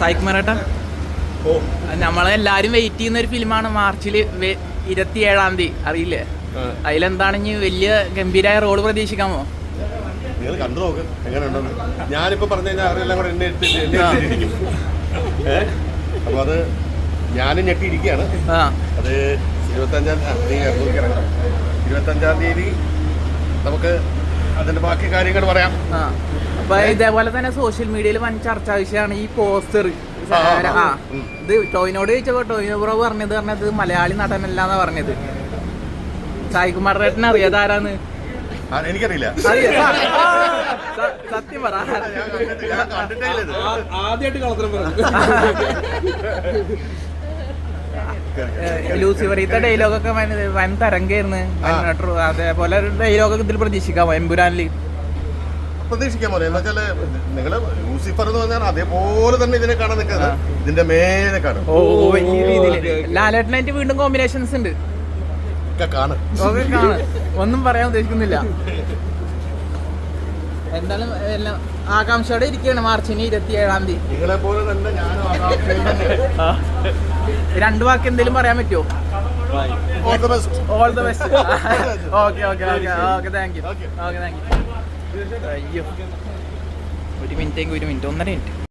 സായിക്കുമാരേട്ടാ ഓ. നമ്മളെല്ലാരും വെയിറ്റ് ചെയ്യുന്ന ഒരു ഫിലിമാണ് മാർച്ചിൽ ഇരുപത്തിയേഴാം തീയതി. അറിയില്ലേ. അതിലെന്താണ് ഇനി വലിയ ഗംഭീരമായ റോൾ പ്രതീക്ഷിക്കാമോ? നിങ്ങൾ കണ്ടു നോക്ക്. എങ്ങനെയുണ്ടെന്ന്. ഞാനിപ്പോ പറഞ്ഞു കഴിഞ്ഞാൽ അവരെല്ലാം കൂടെ എന്നെ എടുത്ത് എന്നെ എടുത്തിരിക്കും ഏഹ് അപ്പൊ അത് ഞാനും ഞെട്ടിയിരിക്കുകയാണ് അത് ഇരുപത്തഞ്ചാം തീയതി ഇരുപത്തഞ്ചാം തീയതി നമുക്ക് അതിന്റെ ബാക്കി കാര്യങ്ങൾ പറയാം. അപ്പൊ ഇതേപോലെ തന്നെ സോഷ്യൽ മീഡിയയിൽ വൻ ചർച്ചാ വിഷയമാണ് ഈ പോസ്റ്റർ ആ. ഇത് ടോയിനോട് ചോദിച്ചപ്പോ ടോയിനോ ബ്രോ പറഞ്ഞത് പറഞ്ഞത് മലയാളി നടനല്ലാന്നാ പറഞ്ഞത്. സായികുമാർ റേട്ടനെ അറിയാതെ ആരാന്ന്? ആ, എനിക്കറിയില്ല. സത്യം പറ. ആദ്യമായിട്ട് കളത്തരം പറഞ്ഞു. ലൂസിഫറിത്തെ ഡയലോഗ് ഒക്കെ വൻ തരംഗായിരുന്നു. അതേപോലെ ഒരു ഡയലോഗൊക്കെ ഇതിൽ പ്രതീക്ഷിക്കാമോ? എമ്പുരാനിൽ. പ്രതീക്ഷിക്കാൻ പോലെ. എന്ന് വെച്ചാൽ നിങ്ങൾ ലൂസിഫർ എന്ന് പറഞ്ഞാൽ അതേപോലെ തന്നെ ഇതിനെ കാണാൻ നിൽക്കുന്നത്. ഇതിന്റെ മേലെ കാണും. ലാലേട്ടനായിട്ട് വീണ്ടും കോമ്പിനേഷൻസ് ഉണ്ട്. ഒക്കെ ഒക്കെ കാണാം. ഒന്നും പറയാൻ ഉദ്ദേശിക്കുന്നില്ല. എന്തായാലും എല്ലാം ആകാംക്ഷയോടെ ഇരിക്കുകയാണ്. മാർച്ചിന് ഇരുപത്തി ഏഴാം തീയതി. നിങ്ങളെ പോലെ തന്നെ ഞാനും രണ്ട് വാക്ക് എന്തെങ്കിലും പറയാൻ പറ്റുമോ? All the best all the best okay okay okay okay thank you Okay. Okay thank you അയ്യോ. ഒരു മിനിറ്റ് ഒരു മിനിറ്റ്. ഒന്നര മിനിറ്റ്.